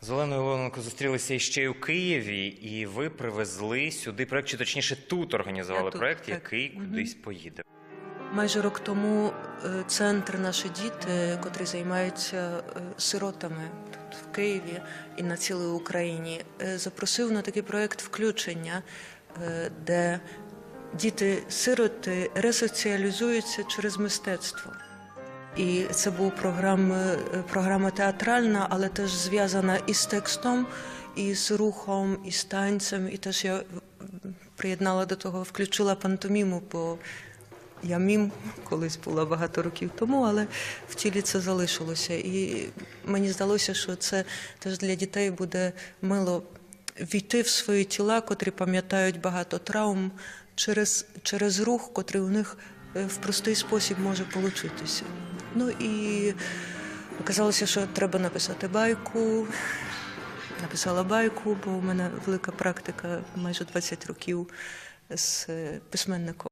З Оленою Оленко зустрілися ще й у Києві, і ви привезли сюди проект, чи точніше тут організували тут, проект, так. який кудись поїде. Майже рок тому е, центр наші діти, котрі займаються е, сиротами тут в Києві і на цілій Україні, е, запросив на такий проект включення, де діти-сироти ресоціалізуються через мистецтво. І це була програма, програма театральна, але теж зв'язана і з текстом, і з рухом, і з танцем. І теж я приєднала до того, включила пантоміму, бо я мім колись була багато років тому, але в тілі це залишилося. І мені здалося, що це теж для дітей буде мило війти в свої тіла, котрі пам'ятають багато травм через, через рух, котрий у них е, в простий спосіб може получитися. Ну і оказалося, що треба написати байку. Написала байку, бо у мене велика практика майже 20 років з е, письменником.